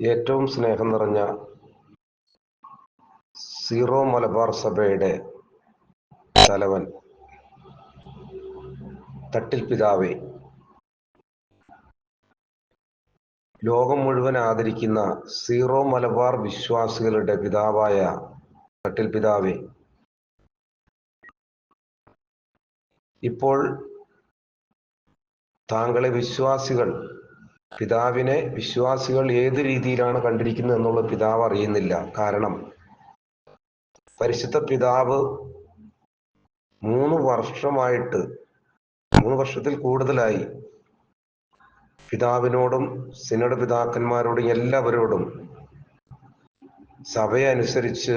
ഏറ്റവും സ്നേഹം നിറഞ്ഞ സീറോ മലബാർ സഭയുടെ തലവൻ തട്ടിൽ പിതാവേ. ലോകം മുഴുവൻ ആദരിക്കുന്ന സീറോ മലബാർ വിശ്വാസികളുടെ പിതാവായ തട്ടിൽ പിതാവേ. ഇപ്പോൾ താങ്കളെ വിശ്വാസികൾ പിതാവിനെ വിശ്വാസികൾ ഏത് രീതിയിലാണ് കണ്ടിരിക്കുന്നത് എന്നുള്ളത് പിതാവ് അറിയുന്നില്ല. കാരണം പരിശുദ്ധ പിതാവ് മൂന്ന് വർഷമായിട്ട് മൂന്ന് വർഷത്തിൽ കൂടുതലായി പിതാവിനോടും സിനഡ് പിതാക്കന്മാരോടും എല്ലാവരോടും സഭയെ അനുസരിച്ച്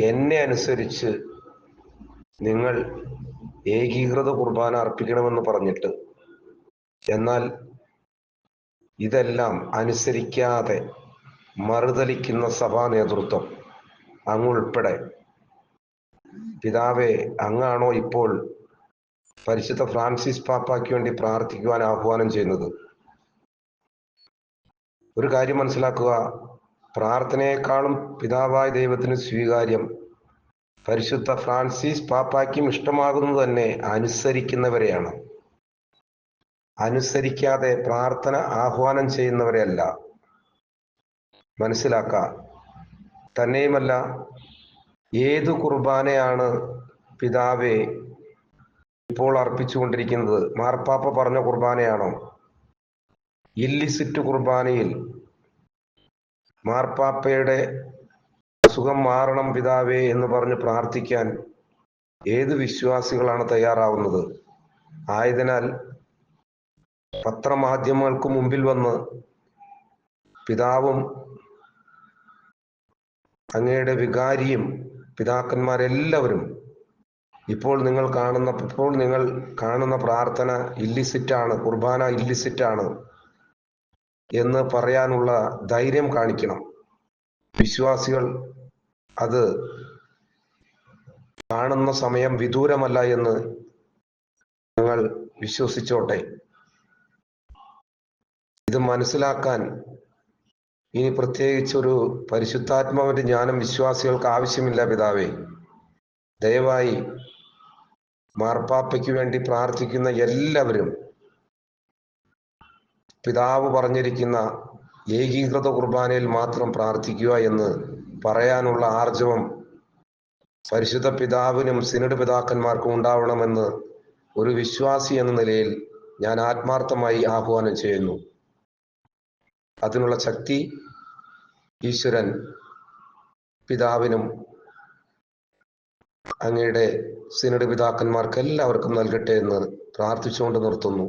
എന്നെ അനുസരിച്ച് നിങ്ങൾ ഏകീകൃത കുർബാന അർപ്പിക്കണമെന്ന് പറഞ്ഞിട്ട് എന്നാൽ ഇതെല്ലാം അനുസരിക്കാതെ മറുതലിക്കുന്ന സഭാ നേതൃത്വം അങ്ങുൾപ്പെടെ. പിതാവെ അങ്ങാണോ ഇപ്പോൾ പരിശുദ്ധ ഫ്രാൻസിസ് പാപ്പായ്ക്ക് വേണ്ടി പ്രാർത്ഥിക്കുവാൻ ആഹ്വാനം ചെയ്യുന്നത്? ഒരു കാര്യം മനസ്സിലാക്കുക. പ്രാർത്ഥനയെക്കാളും പിതാവായ ദൈവത്തിന് സ്വീകാര്യം പരിശുദ്ധ ഫ്രാൻസിസ് പാപ്പായ്ക്കും ഇഷ്ടമാകുന്നത് തന്നെ അനുസരിക്കുന്നവരെയാണ്. അനുസരിക്കാതെ പ്രാർത്ഥന ആഹ്വാനം ചെയ്യുന്നവരെയല്ല. മനസ്സിലാക്ക. തന്നെയുമല്ല ഏതു കുർബാനയാണ് പിതാവെ ഇപ്പോൾ അർപ്പിച്ചുകൊണ്ടിരിക്കുന്നത്? മാർപ്പാപ്പ പറഞ്ഞ കുർബാനയാണോ? ഇല്ലിസിറ്റ് കുർബാനയിൽ മാർപ്പാപ്പയുടെ അസുഖം മാറണം പിതാവേ എന്ന് പറഞ്ഞ് പ്രാർത്ഥിക്കാൻ ഏത് വിശ്വാസികളാണ് തയ്യാറാവുന്നത്? ആയതിനാൽ പത്രമാധ്യമങ്ങൾക്ക് മുമ്പിൽ വന്ന് പിതാവും അങ്ങയുടെ വികാരിയും പിതാക്കന്മാരെല്ലാവരും ഇപ്പോൾ നിങ്ങൾ കാണുന്ന ഇപ്പോൾ നിങ്ങൾ കാണുന്ന പ്രാർത്ഥന ഇല്ലിസിറ്റാണ് കുർബാന ഇല്ലിസിറ്റാണ് എന്ന് പറയാനുള്ള ധൈര്യം കാണിക്കണം. വിശ്വാസികൾ അത് കാണുന്ന സമയം വിദൂരമല്ല എന്ന് ഞങ്ങൾ വിശ്വസിച്ചോട്ടെ. ഇത് മനസ്സിലാക്കാൻ ഇനി പ്രത്യേകിച്ച് ഒരു പരിശുദ്ധാത്മാവിന്റെ ജ്ഞാനം വിശ്വാസികൾക്ക് ആവശ്യമില്ല പിതാവേ. ദയവായി മാർപ്പാപ്പയ്ക്ക് വേണ്ടി പ്രാർത്ഥിക്കുന്ന എല്ലാവരും പിതാവ് പറഞ്ഞിരിക്കുന്ന ഏകീകൃത കുർബാനയിൽ മാത്രം പ്രാർത്ഥിക്കുക എന്ന് പറയാനുള്ള ആർജവം പരിശുദ്ധ പിതാവിനും സിനഡ് പിതാക്കന്മാർക്കും ഉണ്ടാവണമെന്ന് ഒരു വിശ്വാസി എന്ന നിലയിൽ ഞാൻ ആത്മാർത്ഥമായി ആഹ്വാനം ചെയ്യുന്നു. അതിനുള്ള ശക്തി ഈശ്വരൻ പിതാവിനും അങ്ങയുടെ സിനഡ് പിതാക്കന്മാർക്ക് എല്ലാവർക്കും നൽകട്ടെ എന്ന് പ്രാർത്ഥിച്ചുകൊണ്ട് നിർത്തുന്നു.